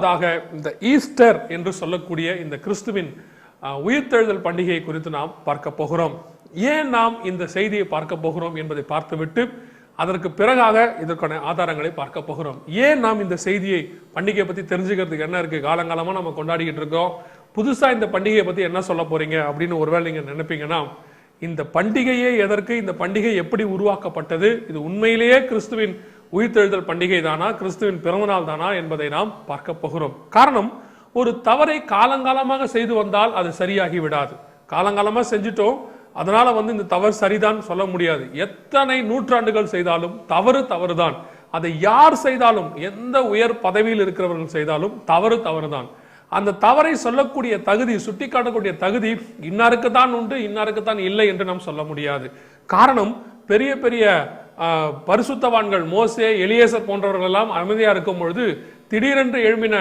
அதாக இந்த ஈஸ்டர் என்று சொல்லக்கூடிய இந்த கிறிஸ்துவின் உயிர்த்தெழுதல் பண்டிகை குறித்து நாம் பார்க்க போகிறோம். ஏன் நாம் இந்த செய்தியை பார்க்க போகிறோம் என்பதை பார்த்துவிட்டு அதற்கு பிறகாக இதற்கான ஆதாரங்களை பார்க்க போகிறோம். ஏன் நாம் இந்த செய்தியை பண்டிகையை பத்தி தெரிஞ்சுக்கிறதுக்கு என்ன இருக்கு? காலங்காலமாக நம்ம கொண்டாடிக்கிட்டு இருக்கோம். புதுசா இந்த பண்டிகையை பத்தி என்ன சொல்ல போறீங்க அப்படின்னு ஒருவேளை நீங்க நினைப்பீங்கன்னா இந்த பண்டிகையே எதற்கு? இந்த பண்டிகை எப்படி உருவாக்கப்பட்டது? இது உண்மையிலேயே கிறிஸ்துவின் உயிர்த்தெழுதல் பண்டிகை தானா கிறிஸ்துவின் பிறந்தநாள் தானா என்பதை நாம் பார்க்க போகிறோம். காரணம் ஒரு தவறை காலங்காலமாக செய்து வந்தால் அது சரியாகி விடாது. காலங்காலமாக செஞ்சுட்டோம் அதனால வந்து இந்த தவறு சரிதான் சொல்ல முடியாது. எத்தனை நூற்றாண்டுகள் செய்தாலும் தவறு தவறுதான். அதை யார் செய்தாலும் எந்த உயர் பதவியில் இருக்கிறவர்கள் செய்தாலும் தவறு தவறுதான். அந்த தவறை சொல்லக்கூடிய தகுதி சுட்டிக்காட்டக்கூடிய தகுதி இன்னாருக்கு தான் உண்டு இன்னாருக்கு தான் இல்லை என்று நாம் சொல்ல முடியாது. காரணம் பெரிய பெரிய பரிசுத்தவான்கள் மோசே எலியேசர் போன்றவர்கள் எல்லாம் அமைதியா இருக்கும் பொழுது திடீரென்று எழும்பின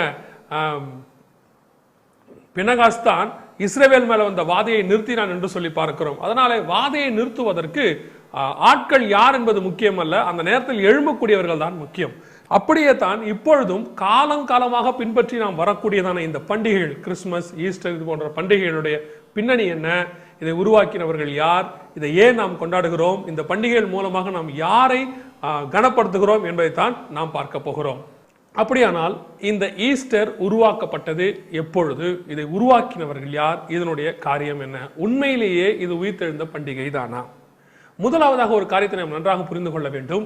பினகாஸ்தான் இஸ்ரேவேல் மேலே மேல வந்த வாதையை நிறுத்தினான் என்று சொல்லி பார்க்கிறோம். அதனாலே வாதையை நிறுத்துவதற்கு ஆஹ், ஆட்கள் யார் என்பது முக்கியம் அல்ல அந்த நேரத்தில் எழும்பக்கூடியவர்கள் தான் முக்கியம். அப்படியே தான் இப்பொழுதும் காலங்காலமாக பின்பற்றி நாம் வரக்கூடியதான இந்த பண்டிகைகள் கிறிஸ்துமஸ் ஈஸ்டர் இது போன்ற பண்டிகைகளுடைய பின்னணி என்ன? இதை உருவாக்கினவர்கள் யார்? இதை ஏன் நாம் கொண்டாடுகிறோம்? இந்த பண்டிகைகள் மூலமாக நாம் யாரை கனப்படுத்துகிறோம் என்பதைத்தான் நாம் பார்க்க போகிறோம். அப்படியானால் இந்த ஈஸ்டர் உருவாக்கப்பட்டது எப்பொழுது? இதை உருவாக்கினவர்கள் யார்? இதனுடைய காரியம் என்ன? உண்மையிலேயே இது உயிர்த்தெழுந்த பண்டிகை தானா முதலாவதாக ஒரு காரியத்தை நாம் நன்றாக புரிந்து கொள்ள வேண்டும்.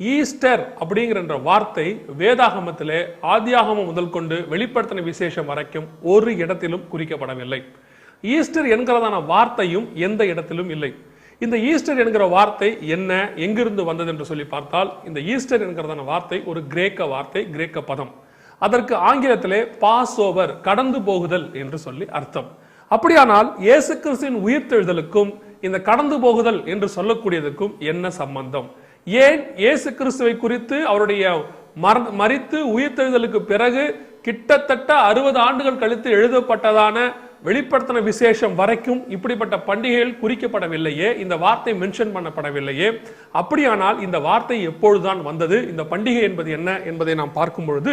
ஈஸ்டர் அப்படிங்கிற என்ற வார்த்தை வேதாகமத்திலே ஆதியாகமம் முதல் கொண்டு வெளிப்படுத்தின விசேஷம் வரைக்கும் ஒரு இடத்திலும் குறிக்கப்படவில்லை. ஈஸ்டர் என்கிறதான வார்த்தையும் எந்த இடத்திலும் இல்லை. இந்த ஈஸ்டர் என்கிற வார்த்தை என்ன எங்கிருந்து வந்தது என்று சொல்லி பார்த்தால் இந்த ஈஸ்டர் என்கிறதான வார்த்தை ஒரு கிரேக்க வார்த்தை கிரேக்க பதம். அதற்கு ஆங்கிலத்திலே பாஸ் ஓவர் கடந்து போகுதல் என்று சொல்லி அர்த்தம். அப்படியானால் இயேசு கிறிஸ்துவின் உயிர்த்தெழுதலுக்கும் இந்த கடந்து போகுதல் என்று சொல்லக்கூடியதற்கும் என்ன சம்பந்தம்? ஏன் இயேசு கிறிஸ்துவை குறித்து அவருடைய மர- மறித்து உயிர்த்தெழுதலுக்கு பிறகு கிட்டத்தட்ட அறுபது ஆண்டுகள் கழித்து எழுதப்பட்டதான வெளிப்படுத்தின விசேஷம் வரைக்கும் இப்படிப்பட்ட பண்டிகைகள் குறிக்கப்படவில்லையே இந்த வார்த்தை மென்ஷன் பண்ணப்படவில்லையே. அப்படியானால் இந்த வார்த்தை எப்பொழுதுதான் வந்தது? இந்த பண்டிகை என்பது என்ன என்பதை நாம் பார்க்கும் பொழுது